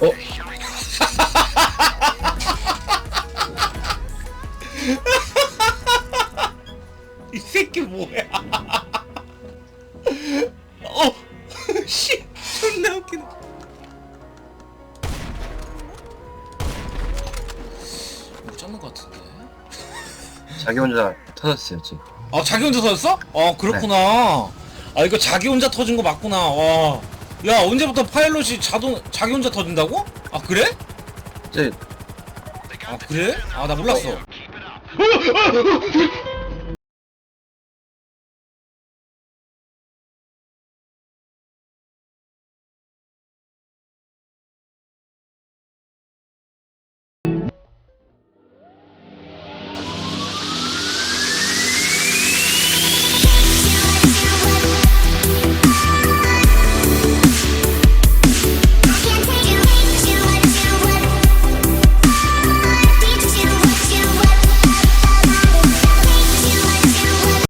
어? 이 새끼 뭐야? 어, 씨, 존나 웃기네. 못 뭐 잡는 것 같은데. 자기 혼자 터졌어요 지금. 아 자기 혼자 터졌어? 아 그렇구나. 네. 아 이거 자기 혼자 터진 거 맞구나. 와. 야 언제부터 파일럿이 자동 자기 혼자 터진다고? 아 그래? 이제 아 그래? 아 나 몰랐어.